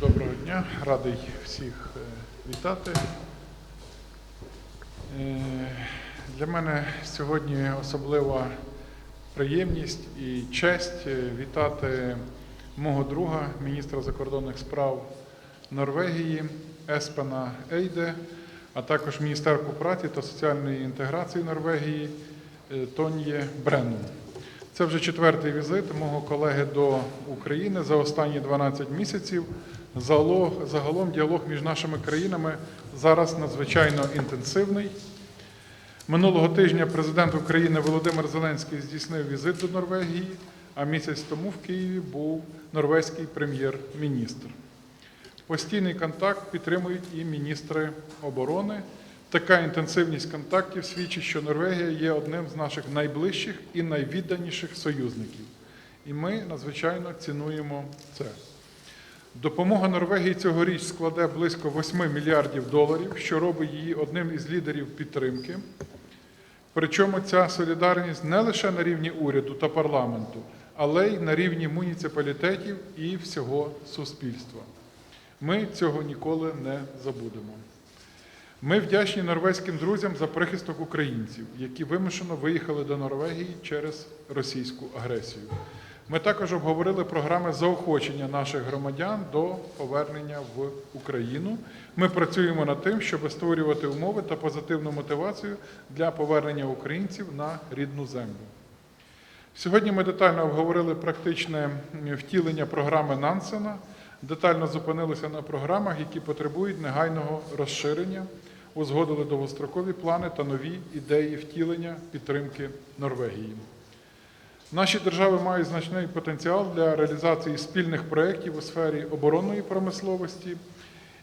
Доброго дня, радий всіх е, вітати. Е, Для мене сьогодні особлива приємність і честь е, вітати мого друга, міністра закордонних справ Норвегії Еспена Ейде, а також міністерку праці та соціальної інтеграції Норвегії Тонє Бренну. Це вже четвертий візит мого колеги до України за останні 12 місяців. Загалом, діалог між нашими країнами зараз надзвичайно інтенсивний. Минулого тижня президент України Володимир Зеленський здійснив візит до Норвегії, а місяць тому в Києві був норвезький прем'єр-міністр. Постійний контакт підтримують і міністри оборони. Така інтенсивність контактів свідчить, що Норвегія є одним з наших найближчих і найвідданіших союзників. І ми надзвичайно цінуємо це. Допомога Норвегії цьогоріч складе близько 8 мільярдів доларів, що робить її одним із лідерів підтримки. Причому ця солідарність не лише на рівні уряду та парламенту, але й на рівні муніципалітетів і всього суспільства. Ми цього ніколи не забудемо. Ми вдячні норвезьким друзям за прихисток українців, які вимушено виїхали до Норвегії через російську агресію. Ми також обговорили програми заохочення наших громадян до повернення в Україну. Ми працюємо над тим, щоб створювати умови та позитивну мотивацію для повернення українців на рідну землю. Сьогодні ми детально обговорили практичне втілення програми Нансена, детально зупинилися на програмах, які потребують негайного розширення, узгодили довгострокові плани та нові ідеї втілення підтримки Норвегії. Наші держави мають значний потенціал для реалізації спільних проєктів у сфері оборонної промисловості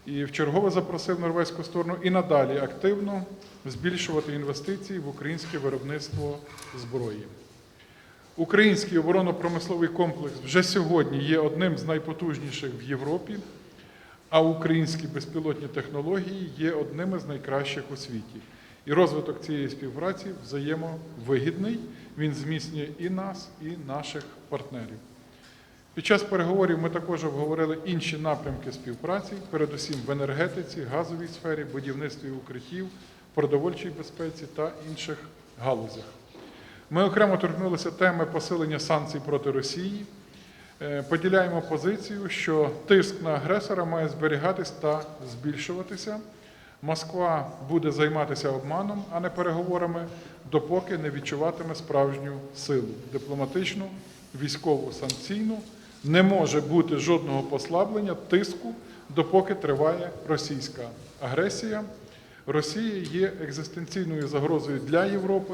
і вчергове запросив норвезьку сторону і надалі активно збільшувати інвестиції в українське виробництво зброї. Український оборонно-промисловий комплекс вже сьогодні є одним з найпотужніших в Європі, а українські безпілотні технології є одними з найкращих у світі. І розвиток цієї співпраці взаємовигідний, він зміцнює і нас, і наших партнерів. Під час переговорів ми також обговорили інші напрямки співпраці, передусім в енергетиці, газовій сфері, будівництві укриттів, продовольчій безпеці та інших галузях. Ми окремо торкнулися теми посилення санкцій проти Росії. Е, Поділяємо позицію, що тиск на агресора має зберігатись та збільшуватися. Москва буде займатися обманом, а не переговорами, допоки не відчуватиме справжню силу дипломатичну, військову, санкційну. Не може бути жодного послаблення тиску, допоки триває російська агресія. Росія є екзистенційною загрозою для Європи,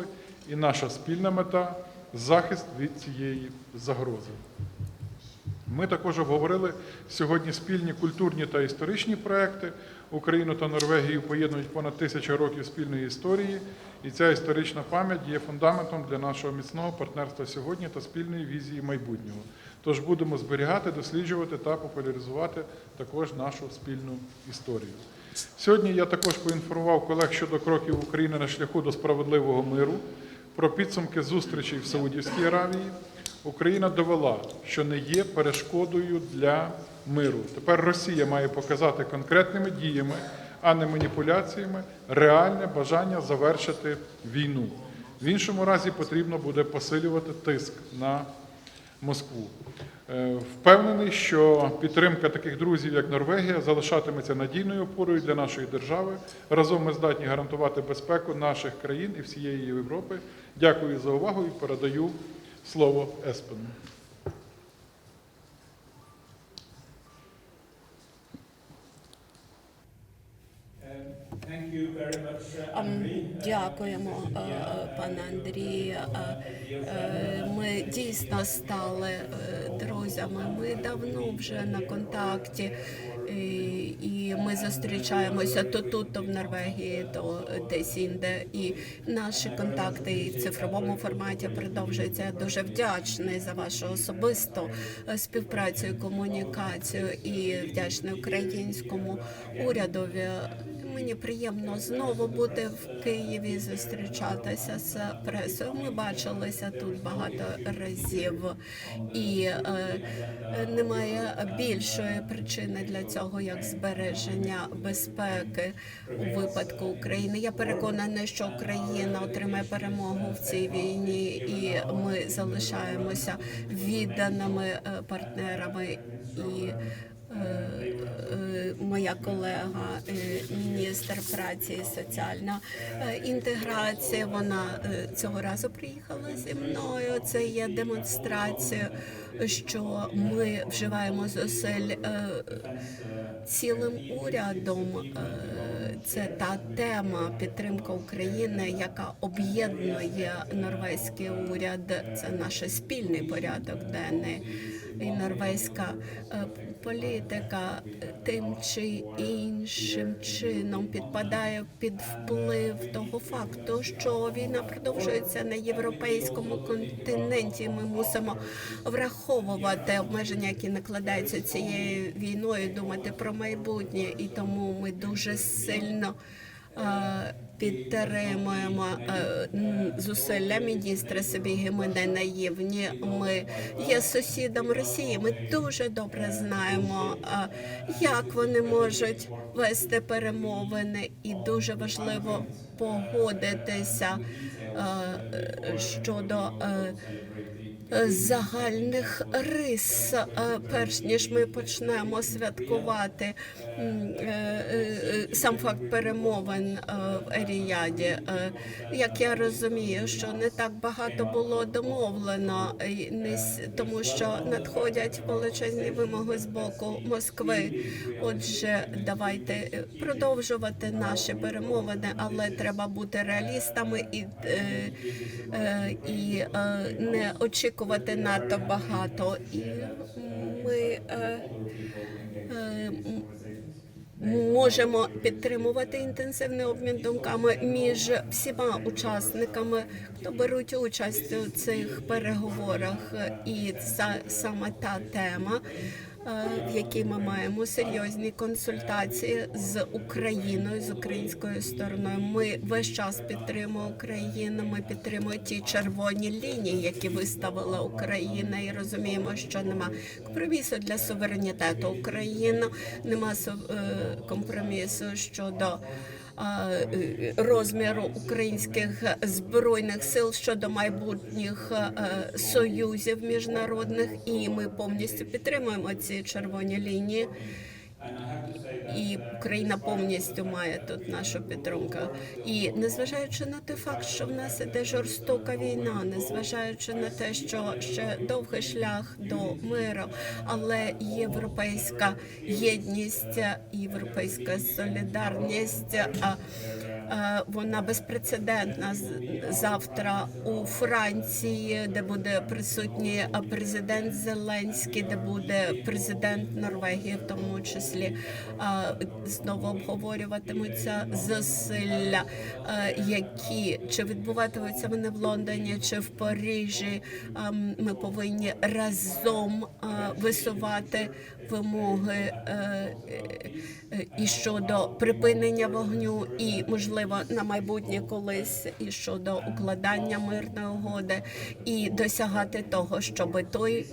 і наша спільна мета захист від цієї загрози. Ми також обговорили сьогодні спільні культурні та історичні проекти. Україну та Норвегію поєднують понад тисяча років спільної історії, і ця історична пам'ять є фундаментом для нашого міцного партнерства сьогодні та спільної візії майбутнього. Тож будемо зберігати, досліджувати та популяризувати також нашу спільну історію. Сьогодні я також поінформував колег щодо кроків України на шляху до справедливого миру, про підсумки зустрічей в Саудівській Аравії. Україна довела, що не є перешкодою для миру. Тепер Росія має показати конкретними діями, а не маніпуляціями, реальне бажання завершити війну. В іншому разі потрібно буде посилювати тиск на Москву. Е, Впевнений, що підтримка таких друзів, як Норвегія, залишатиметься надійною опорою для нашої держави. Разом ми здатні гарантувати безпеку наших країн і всієї Європи. Дякую за увагу і передаю слово Еспену. Дякуємо, е, пане Андрій. Е, е, Ми дійсно стали друзями. Ми давно вже на контакті, і ми зустрічаємося то тут, то в Норвегії, то десь інде. І наші контакти і в цифровому форматі продовжуються. Я дуже вдячний за вашу особисту співпрацю і комунікацію, і вдячний українському урядові. Мені приємно знову бути в Києві, зустрічатися з пресою. Ми бачилися тут багато разів, і е, немає більшої причини для цього, як збереження безпеки у випадку України. Я переконана, що Україна отримає перемогу в цій війні, і ми залишаємося відданими е, партнерами і. Е, е, Моя колега, е, міністр праці і соціальна інтеграція. Вона цього разу приїхала зі мною. Це є демонстрацією, що ми вживаємо зусиль цілим урядом. Це та тема підтримка України, яка об'єднує норвезький уряд. Це наш спільний порядок денний. І норвезька е, політика е, тим чи іншим чином підпадає під вплив того факту, що війна продовжується на європейському континенті. Ми мусимо враховувати обмеження, які накладаються цією війною, думати про майбутнє, і тому ми дуже сильно. Підтримуємо е, зусилля міністра Сибіги. Ми наївні. Ми є сусідом Росії. Ми дуже добре знаємо, е, як вони можуть вести перемовини, і дуже важливо погодитися е, щодо. загальних рис, перш ніж ми почнемо святкувати сам факт перемовин е, в Еріяді. Е, Як я розумію, що не так багато було домовлено, тому що надходять величезні вимоги з боку Москви. Отже, давайте е, продовжувати наші перемовини, але треба бути реалістами і, е, е, і е, не очікувати надто багато. І ми е, е, можемо підтримувати інтенсивний обмін думками між всіма учасниками, хто беруть участь у цих переговорах. І це саме та тема. Е, В якій ми маємо серйозні консультації з Україною, з українською стороною. Ми весь час підтримуємо Україну. Ми підтримуємо ті червоні лінії, які виставила Україна, і розуміємо, що нема компромісу для суверенітету України, нема е, компромісу щодо. Розміру українських збройних сил щодо майбутніх союзів міжнародних, і ми повністю підтримуємо ці червоні лінії. І Україна повністю має тут нашу підтримку. І незважаючи на той факт, що в нас іде жорстока війна, незважаючи на те, що ще довгий шлях до миру, але європейська єдність, європейська солідарність. А, Вона безпрецедентна завтра у Франції, де буде присутній президент Зеленський, де буде президент Норвегії, в тому числі знову обговорюватимуться зусилля, які чи відбуватимуться вони в Лондоні, чи в Парижі. Ми повинні разом висувати вимоги е, е, е, і щодо припинення вогню, і можливо на майбутнє колись і щодо укладання мирної угоди, і досягати того, щоб той.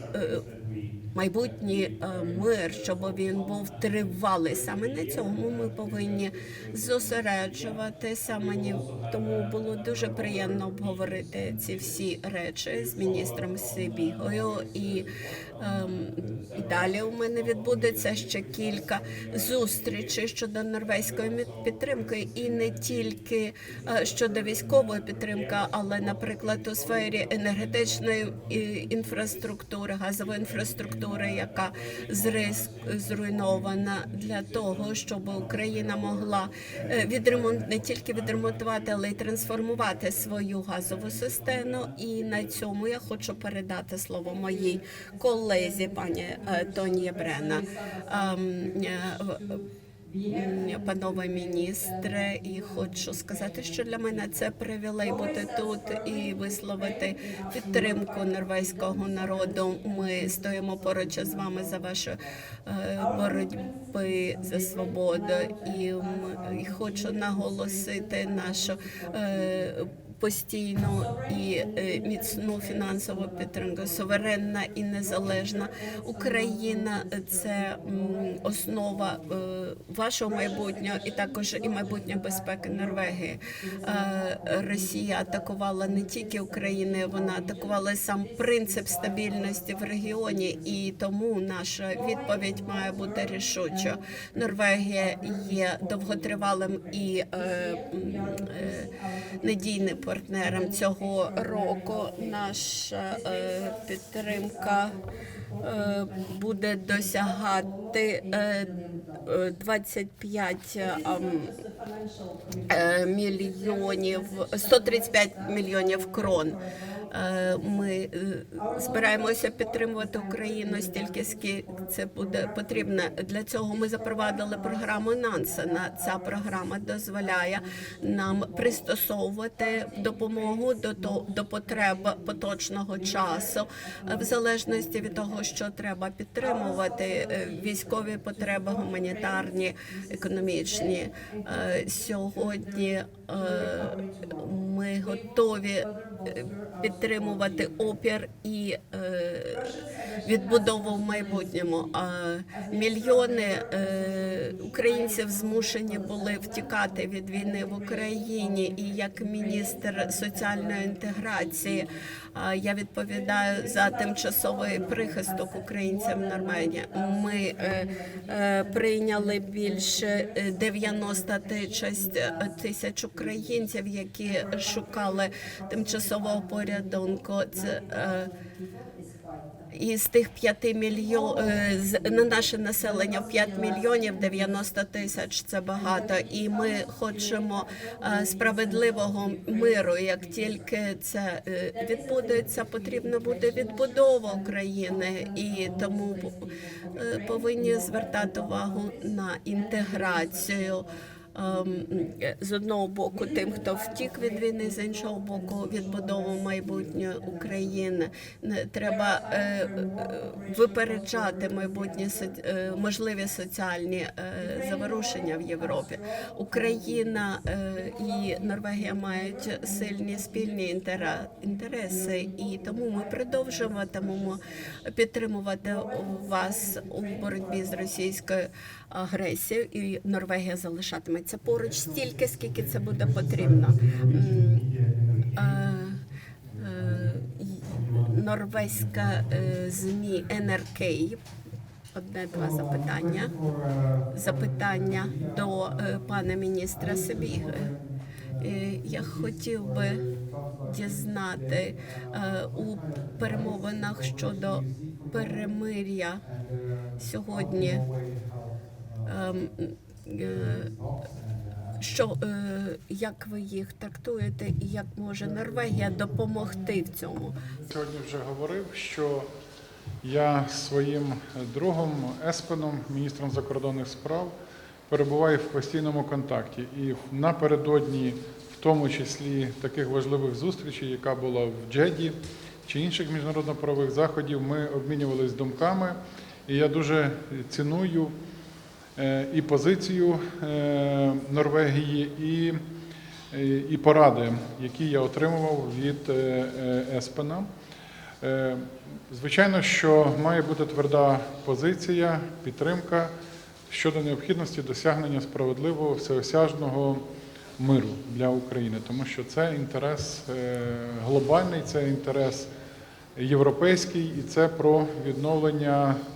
Е, Майбутній е, мир, щоб він був тривалий. Саме на цьому ми повинні зосереджуватися. Мені тому було дуже приємно обговорити ці всі речі з міністром Сибігою. І, ем, далі у мене відбудеться ще кілька зустрічей щодо норвезької підтримки, і не тільки е, щодо військової підтримки, але, наприклад, у сфері енергетичної інфраструктури, газової інфраструктури, яка зрис зруйнована для того, щоб Україна могла е, відремонт не тільки відремонтувати, але й трансформувати свою газову систему. І на цьому я хочу передати слово моїй колезі, пані е, Тоні Брена. Е, панове міністре, і хочу сказати, що для мене це привілей бути тут і висловити підтримку норвезького народу. Ми стоїмо поруч з вами за вашу е, боротьби за свободу, і, хочу наголосити нашу. Постійну і е, міцну фінансову підтримку, суверенна і незалежна Україна це основа е, вашого майбутнього і також і майбутньої безпеки Норвегії. Е, Росія атакувала не тільки Україну, вона атакувала сам принцип стабільності в регіоні, і тому наша відповідь має бути рішуча. Норвегія є довготривалим і е, е, надійним партнером цього року. Наша е, підтримка е, буде досягати е, е, 25 ем, е, мільйонів 135 мільйонів крон. Е, Ми е, збираємося підтримувати Україну стільки, скільки це буде потрібно. Для цього ми запровадили програму Нансена. Ця програма дозволяє нам пристосовувати допомогу до до потреб поточного часу, в залежності від того, що треба підтримувати е, військові потреби, гуманітарні, економічні. Сьогодні ми готові е, підтримувати опір і е, відбудову в майбутньому. А мільйони е, українців змушені були втікати від війни в Україні. І як міністр соціальної інтеграції я відповідаю за тимчасовий прихисток українцям в Норвегії. Ми е, е, прийняли більше е, 96 тисяч українців, які шукали тимчасового порятунку. Це е, і з тих 5 мільйон на наше населення в 5 мільйонів 90 тисяч це багато. І ми хочемо е, справедливого миру. Як тільки це е, відбудеться, потрібно буде відбудова України, і тому е, повинні звертати увагу на інтеграцію. Ем, з одного боку тим, хто втік від війни, з іншого боку, відбудову майбутньої України. Треба е, випереджати майбутні е, можливі соціальні е, заворушення в Європі. Україна і Норвегія мають сильні спільні інтереси, і тому ми продовжуватимемо підтримувати вас у боротьбі з російською агресією, і Норвегія залишатиметься поруч стільки, скільки це буде потрібно. Е, е, Норвезька е, змі НРК. Одне-два запитання. Запитання до пана міністра Сибіги. Я хотів би дізнати у перемовинах щодо перемир'я сьогодні. Е, Що е, як ви їх трактуєте, і як може Норвегія допомогти в цьому? Сьогодні вже говорив, що я своїм другом Еспеном, міністром закордонних справ, перебуваю в постійному контакті. І напередодні, в тому числі таких важливих зустрічей, яка була в Джеді чи інших міжнародно-правових заходів, ми обмінювалися думками. І я дуже ціную і позицію е, Норвегії, і, е, і поради, які я отримував від е, е, Еспена. Е, Звичайно, що має бути тверда позиція, підтримка щодо необхідності досягнення справедливого всеосяжного миру для України, тому що це інтерес е, глобальний, це інтерес європейський і це про відновлення е,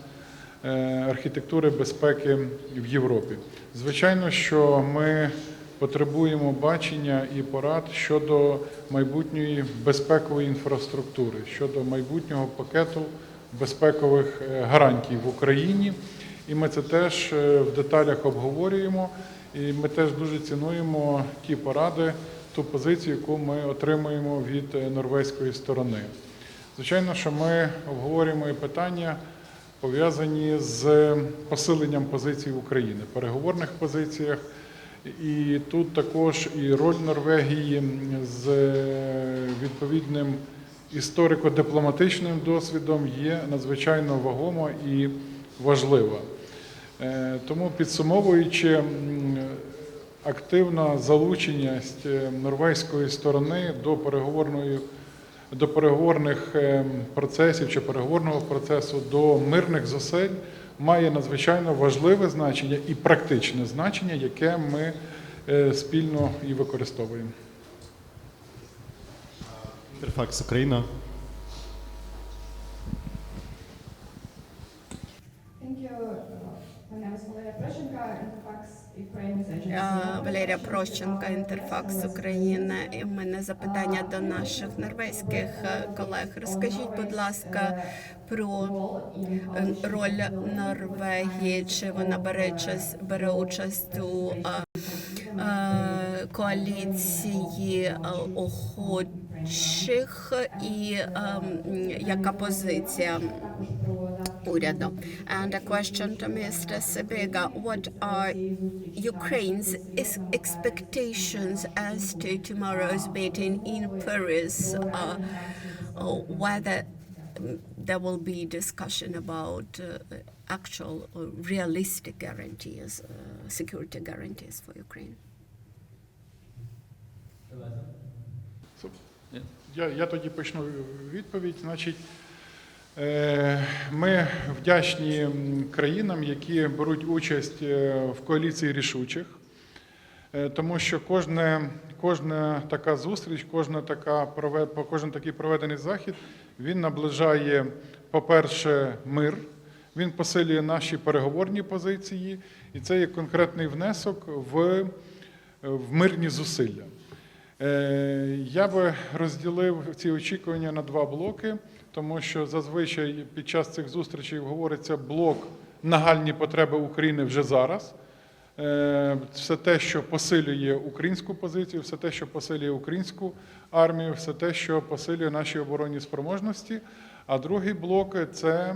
архітектури безпеки в Європі. Звичайно, що ми потребуємо бачення і порад щодо майбутньої безпекової інфраструктури, щодо майбутнього пакету безпекових е, гарантій в Україні. І ми це теж е, в деталях обговорюємо. І ми теж дуже цінуємо ті поради, ту позицію, яку ми отримуємо від е, норвезької сторони. Звичайно, що ми обговорюємо і питання пов'язані з посиленням позицій України, переговорних позиціях. І тут також і роль Норвегії з відповідним історико-дипломатичним досвідом є надзвичайно вагома і важлива. Е, Тому підсумовуючи, активна залученість е, норвезької сторони до переговорної до переговорних е, процесів чи переговорного процесу до мирних зусиль має надзвичайно важливе значення і практичне значення, яке ми е, спільно і використовуємо. Інтерфакс Україна. Валерія Прощенка, Інтерфакс України. І в мене запитання до наших норвезьких е, колег. Розкажіть, будь ласка, про е, роль Норвегії, чи вона бере час бере участь у е, е, коаліції е, охочих, і е, яка позиція уряду? And a question to Mr. Sebiga. What are Ukraine's ex- expectations as to tomorrow's meeting in Paris? Uh, uh, whether mm, there will be discussion about uh, actual or realistic guarantees, uh, security guarantees for Ukraine? Я, я тоді почну відповідь. Значить, е, ми вдячні країнам, які беруть участь е, в коаліції рішучих, Е, тому що кожне, кожна така зустріч, кожна така, кожен такий проведений захід, він наближає, по-перше, мир, він посилює наші переговорні позиції, і це є конкретний внесок в, в мирні зусилля. Е, Я би розділив ці очікування на два блоки, тому що зазвичай під час цих зустрічей говориться блок нагальні потреби України вже зараз. Е, Все те, що посилює українську позицію, все те, що посилює українську армію, все те, що посилює наші оборонні спроможності. А другий блок це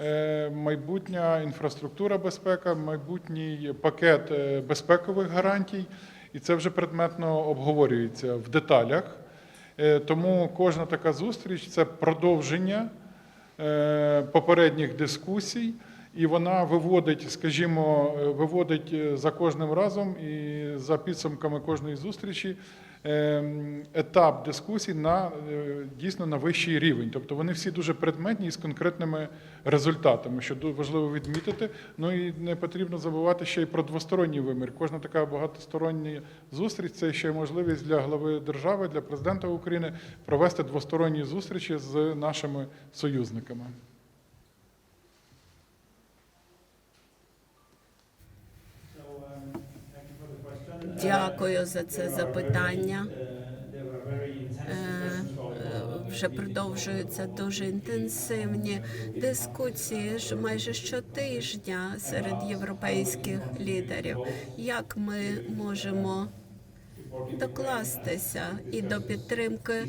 е, майбутня інфраструктура безпека, майбутній пакет е, безпекових гарантій, і це вже предметно обговорюється в деталях. Е, Тому кожна така зустріч це продовження е, попередніх дискусій, і вона виводить, скажімо, е, виводить за кожним разом і за підсумками кожної зустрічі етап дискусій на е, дійсно на вищий рівень. Тобто вони всі дуже предметні і з конкретними результатами, що важливо відмітити. Ну і не потрібно забувати ще й про двосторонній вимір. Кожна така багатостороння зустріч це ще можливість для глави держави, для президента України провести двосторонні зустрічі з нашими союзниками. Дякую за це запитання. Е, е, Вже продовжуються дуже інтенсивні дискусії ж майже щотижня серед європейських лідерів. Як ми можемо докластися і до підтримки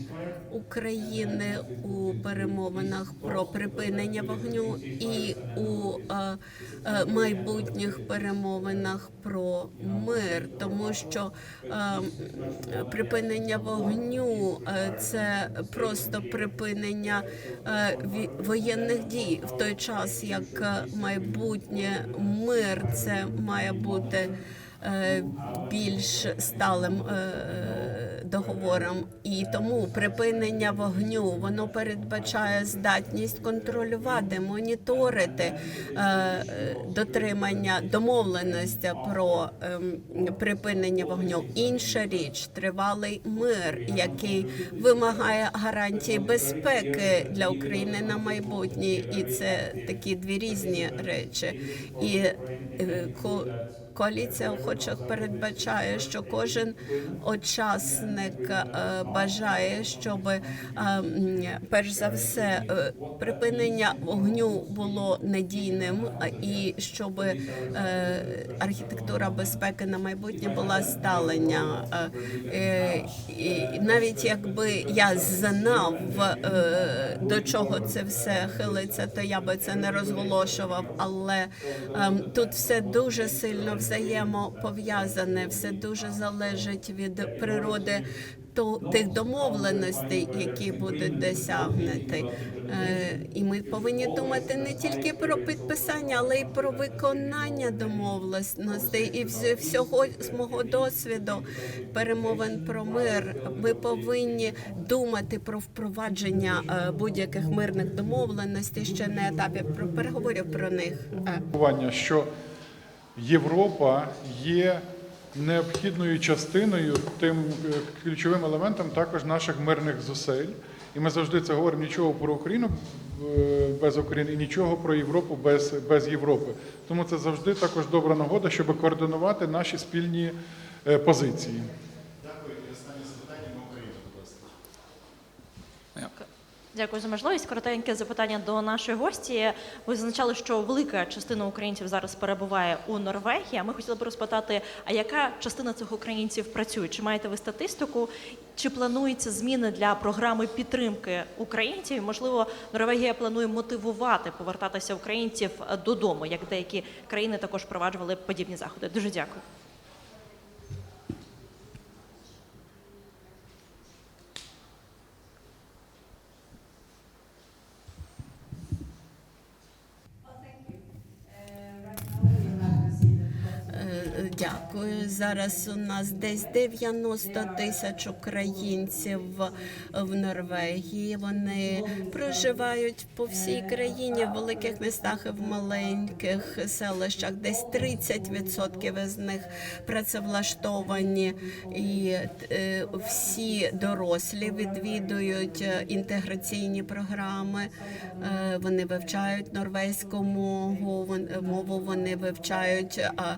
України у перемовинах про припинення вогню і у е, е, майбутніх перемовинах про мир, тому що е, припинення вогню це просто припинення е, воєнних дій. В той час, як майбутнє мир це має бути більш сталим е, договором, і тому припинення вогню воно передбачає здатність контролювати, моніторити е, е, дотримання домовленості про ем, припинення вогню. Інша річ тривалий мир, який вимагає гарантії безпеки для України на майбутнє, і це такі дві різні речі. І е, коаліція охочих передбачає, що кожен учасник е, бажає, щоб е, перш за все е, припинення вогню було надійним і щоб архітектура безпеки на майбутнє була сталення. Навіть якби я знав, до чого це все хилиться, то я би це не розголошував. Але ем, тут все дуже сильно взаємопов'язане, все дуже залежить від природи тих домовленостей, які будуть досягнуті. Е, І ми повинні думати не тільки про підписання, але й про виконання домовленостей. І всього з мого досвіду перемовин про мир. Ми повинні думати про впровадження е, будь-яких мирних домовленостей ще на етапі про переговорів про них. Е, що Європа є необхідною частиною, тим е, ключовим елементом також наших мирних зусиль. І ми завжди це говоримо нічого про Україну е, без України і нічого про Європу без, без Європи. Тому це завжди також добра нагода, щоб координувати наші спільні е, позиції. Дякую. І останнє запитання на Україну, будь ласка. Дякую за можливість. Коротеньке запитання до нашої гості. Ви зазначали, що велика частина українців зараз перебуває у Норвегії. А ми хотіли б розпитати, а яка частина цих українців працює? Чи маєте ви статистику? Чи плануються зміни для програми підтримки українців? Можливо, Норвегія планує мотивувати повертатися українців додому, як деякі країни також впроваджували подібні заходи. Дуже дякую. Е, Дякую. Зараз у нас десь 90 тисяч українців в Норвегії. Вони проживають по всій країні в великих містах і в маленьких селищах. Десь 30% із них працевлаштовані, і е, всі дорослі відвідують е, інтеграційні програми. Е, Вони вивчають норвезьку мову, мову вони вивчають а,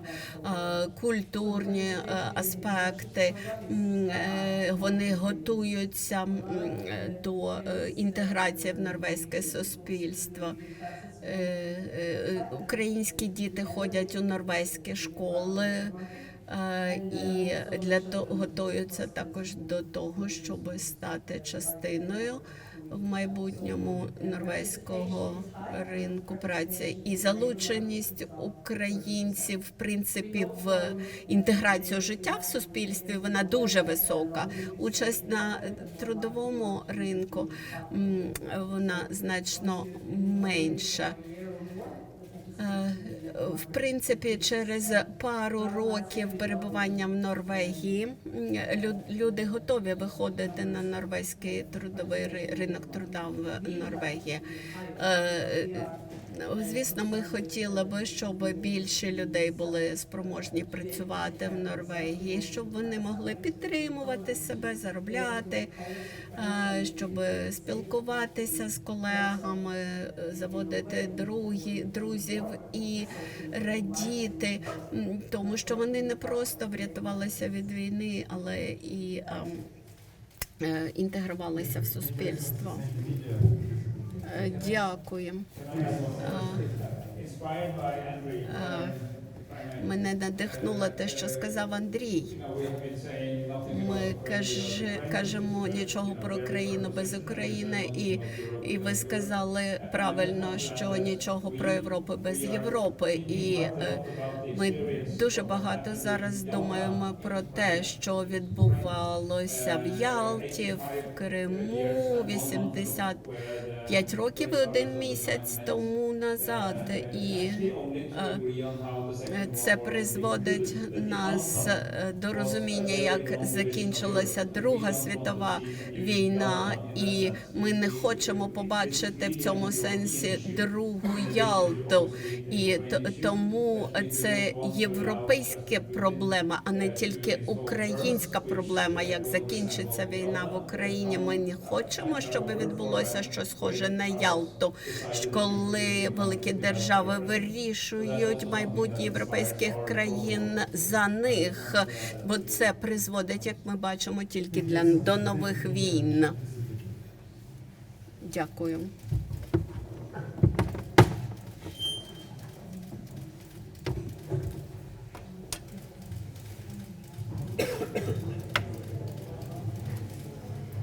культурні е, аспекти. Е, Вони готуються е, до інтеграції в норвезьке суспільство. Українські діти ходять у норвезькі школи. І для того готуються також до того, щоб стати частиною в майбутньому норвезького ринку праці і залученість українців в принципі в інтеграцію життя в суспільстві вона дуже висока. Участь на трудовому ринку вона значно менша. Е, В принципі, через пару років перебування в Норвегії люди готові виходити на норвезький трудовий ринок труда в Норвегії. Звісно, ми хотіли би, щоб більше людей були спроможні працювати в Норвегії, щоб вони могли підтримувати себе, заробляти, е, щоб спілкуватися з колегами, заводити другі, друзів і радіти, тому що вони не просто врятувалися від війни, але і ем, е, інтегрувалися в суспільство. Е, Дякую. Е, Мене надихнуло те, що сказав Андрій. Ми каже, кажемо нічого про країну без України, і, і ви сказали правильно, що нічого про Європу без Європи. І е, ми дуже багато зараз думаємо про те, що відбувалося в Ялті, в Криму 85 років і один місяць тому назад. І е, це призводить нас е, до розуміння, як закінчилася Друга світова війна, і ми не хочемо побачити в цьому сенсі другу Ялту. І тому це європейська проблема, а не тільки українська проблема. Як закінчиться війна в Україні, ми не хочемо, щоб відбулося щось схоже на Ялту, коли великі держави вирішують майбутні європейські європейських країн за них, бо це призводить, як ми бачимо, тільки для до нових війн. Дякую.